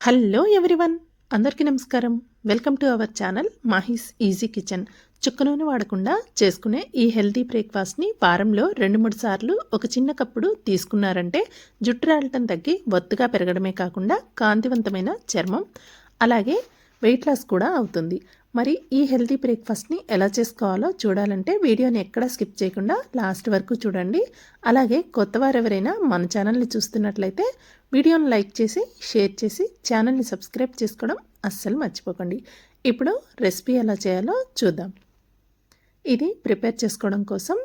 Hello everyone అందరికీ నమస్కారం. Welcome to our channel Mahi's easy kitchen. చుక్క నూనె వాడకుండా చేసుకునే ఈ హెల్తీ బ్రేక్ఫాస్ట్ని వారంలో రెండు మూడు సార్లు ఒక చిన్న కప్పుడు తీసుకున్నారంటే జుట్టు రాలటం తగ్గి ఒత్తుగా పెరగడమే కాకుండా కాంతివంతమైన చర్మం అలాగే వెయిట్ లాస్ కూడా అవుతుంది. మరి ఈ హెల్తీ బ్రేక్ఫాస్ట్ని ఎలా చేసుకోవాలో చూడాలంటే వీడియోని ఎక్కడ స్కిప్ చేయకుండా లాస్ట్ వరకు చూడండి. అలాగే కొత్త వారు ఎవరైనా మన ఛానల్ని చూస్తున్నట్లయితే వీడియోని లైక్ చేసి షేర్ చేసి ఛానల్ని సబ్స్క్రైబ్ చేసుకోవడం అస్సలు మర్చిపోకండి. ఇప్పుడు రెసిపీ ఎలా చేయాలో చూద్దాం. ఇది ప్రిపేర్ చేసుకోవడం కోసం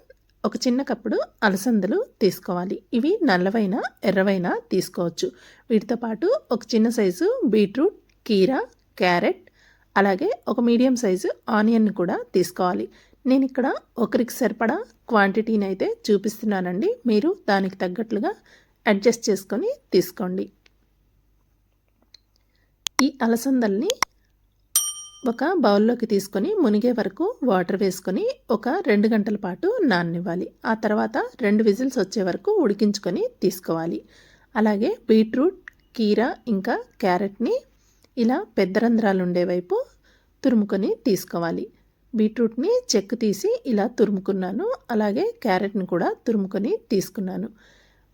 ఒక చిన్న కప్పుడు అలసందలు తీసుకోవాలి. ఇవి నల్లవైన ఎర్రవైన తీసుకోవచ్చు. వీటితో పాటు ఒక చిన్న సైజు బీట్రూట్ కీరా క్యారెట్ అలాగే ఒక మీడియం సైజు ఆనియన్ కూడా తీసుకోవాలి. నేను ఇక్కడ ఒకరికి సరిపడా క్వాంటిటీని అయితే చూపిస్తున్నానండి. మీరు దానికి తగ్గట్లుగా అడ్జస్ట్ చేసుకొని తీసుకోండి. ఈ అలసందల్ని ఒక బౌల్లోకి తీసుకొని మునిగే వరకు వాటర్ వేసుకొని ఒక రెండు గంటల పాటు నాననివ్వాలి. ఆ తర్వాత రెండు విజిల్స్ వచ్చే వరకు ఉడికించుకొని తీసుకోవాలి. అలాగే బీట్రూట్ కీరా ఇంకా క్యారెట్ని ఇలా పెద్ద రంధ్రాలు ఉండే వైపు తురుముకొని తీసుకోవాలి. బీట్రూట్ని చెక్కు తీసి ఇలా తురుముకున్నాను. అలాగే క్యారెట్ని కూడా తురుముకొని తీసుకున్నాను.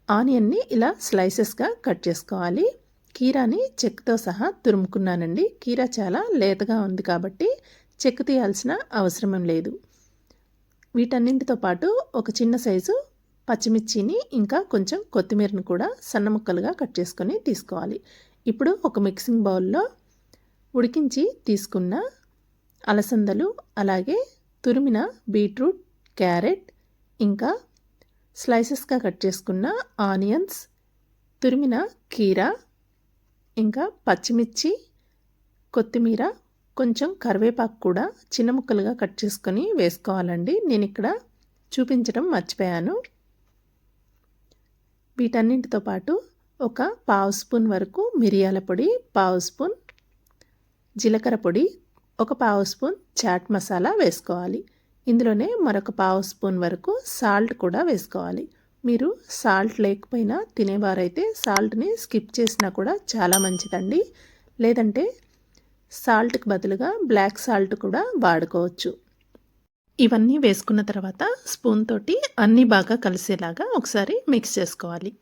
ఆనియన్ని ఇలా స్లైసెస్గా కట్ చేసుకోవాలి. కీరాని చెక్కుతో సహా తురుముకున్నానండి. కీరా చాలా లేతగా ఉంది కాబట్టి చెక్కు తీయాల్సిన అవసరం లేదు. వీటన్నింటితో పాటు ఒక చిన్న సైజు పచ్చిమిర్చిని ఇంకా కొంచెం కొత్తిమీరను కూడా సన్న ముక్కలుగా కట్ చేసుకొని తీసుకోవాలి. ఇప్పుడు ఒక మిక్సింగ్ బౌల్లో ఉడికించి తీసుకున్న అలసందలు అలాగే తురిమిన బీట్రూట్ క్యారెట్ ఇంకా స్లైసెస్గా కట్ చేసుకున్న ఆనియన్స్ తురిమిన కీరా ఇంకా పచ్చిమిర్చి కొత్తిమీర కొంచెం కరివేపాకు కూడా చిన్న ముక్కలుగా కట్ చేసుకొని వేసుకోవాలండి. నేను ఇక్కడ చూపించడం మర్చిపోయాను. వీటన్నింటితో పాటు ఒక పావు స్పూన్ వరకు మిరియాల పొడి పావు స్పూన్ జీలకర్ర పొడి ఒక పావు స్పూన్ చాట్ మసాలా వేసుకోవాలి. ఇందులోనే మరొక పావు స్పూన్ వరకు సాల్ట్ కూడా వేసుకోవాలి. మీరు సాల్ట్ లేకపోయినా తినేవారైతే సాల్ట్ని స్కిప్ చేసినా కూడా చాలా మంచిదండి. లేదంటే సాల్ట్కి బదులుగా బ్లాక్ సాల్ట్ కూడా వాడుకోవచ్చు. ఇవన్నీ వేసుకున్న తర్వాత స్పూన్ తోటి అన్నీ బాగా కలిసేలాగా ఒకసారి మిక్స్ చేసుకోవాలి.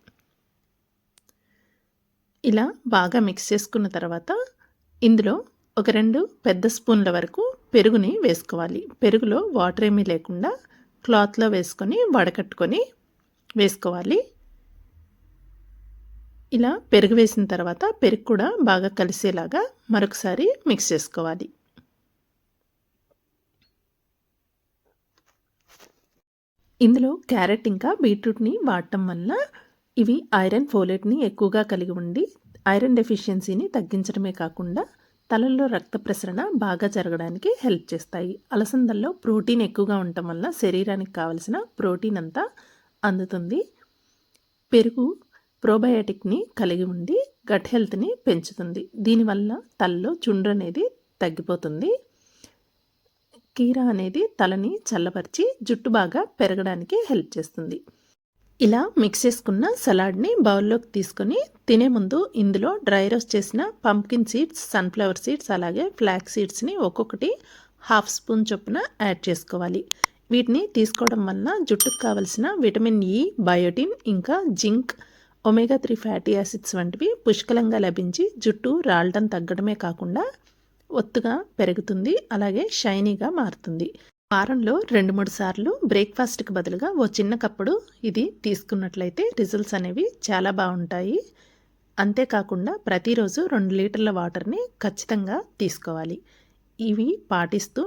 ఇలా బాగా మిక్స్ చేసుకున్న తర్వాత ఇందులో ఒక రెండు పెద్ద స్పూన్ల వరకు పెరుగుని వేసుకోవాలి. పెరుగులో వాటర్ ఏమీ లేకుండా క్లాత్లో వేసుకొని వడకట్టుకొని వేసుకోవాలి. ఇలా పెరుగు వేసిన తర్వాత పెరుగు కూడా బాగా కలిసేలాగా మరొకసారి మిక్స్ చేసుకోవాలి. ఇందులో క్యారెట్ ఇంకా బీట్రూట్ని వాడటం వల్ల ఇవి ఐరన్ ఫోలేట్ని ఎక్కువగా కలిగి ఉండి ఐరన్ డెఫిషియన్సీని తగ్గించడమే కాకుండా తలల్లో రక్త ప్రసరణ బాగా జరగడానికి హెల్ప్ చేస్తాయి. అలసందల్లో ప్రోటీన్ ఎక్కువగా ఉండటం వల్ల శరీరానికి కావలసిన ప్రోటీన్ అంతా అందుతుంది. పెరుగు ప్రోబయాటిక్ని కలిగి ఉండి గట్ హెల్త్ని పెంచుతుంది. దీనివల్ల తలలో చుండ్రు అనేది తగ్గిపోతుంది. కీరా అనేది తలని చల్లపరిచి జుట్టు బాగా పెరగడానికి హెల్ప్ చేస్తుంది. ఇలా మిక్స్ చేసుకున్న సలాడ్ని బౌల్లోకి తీసుకొని తినే ముందు ఇందులో డ్రై రోస్ట్ చేసిన పంప్కిన్ సీడ్స్ సన్ఫ్లవర్ సీడ్స్ అలాగే ఫ్లాక్ సీడ్స్ని ఒక్కొక్కటి హాఫ్ స్పూన్ చొప్పున యాడ్ చేసుకోవాలి. వీటిని తీసుకోవడం వలన జుట్టుకు కావలసిన విటమిన్ ఈ బయోటిన్ ఇంకా zinc omega three fatty acids వంటివి పుష్కలంగా లభించి జుట్టు రాలడం తగ్గడమే కాకుండా ఒత్తుగా పెరుగుతుంది అలాగే షైనీగా మారుతుంది. వారంలో రెండు మూడు సార్లు బ్రేక్ఫాస్ట్కి బదులుగా ఓ చిన్న కప్పుడు ఇది తీసుకున్నట్లయితే రిజల్ట్స్ అనేవి చాలా బాగుంటాయి. అంతేకాకుండా ప్రతిరోజు రెండు లీటర్ల వాటర్ని ఖచ్చితంగా తీసుకోవాలి. ఇవి పాటిస్తూ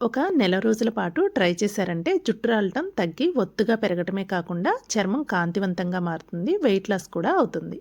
ఒక నెల రోజుల పాటు ట్రై చేశారంటే జుట్టు రాలటం తగ్గి ఒత్తుగా పెరగటమే కాకుండా చర్మం కాంతివంతంగా మారుతుంది వెయిట్ లాస్ కూడా అవుతుంది.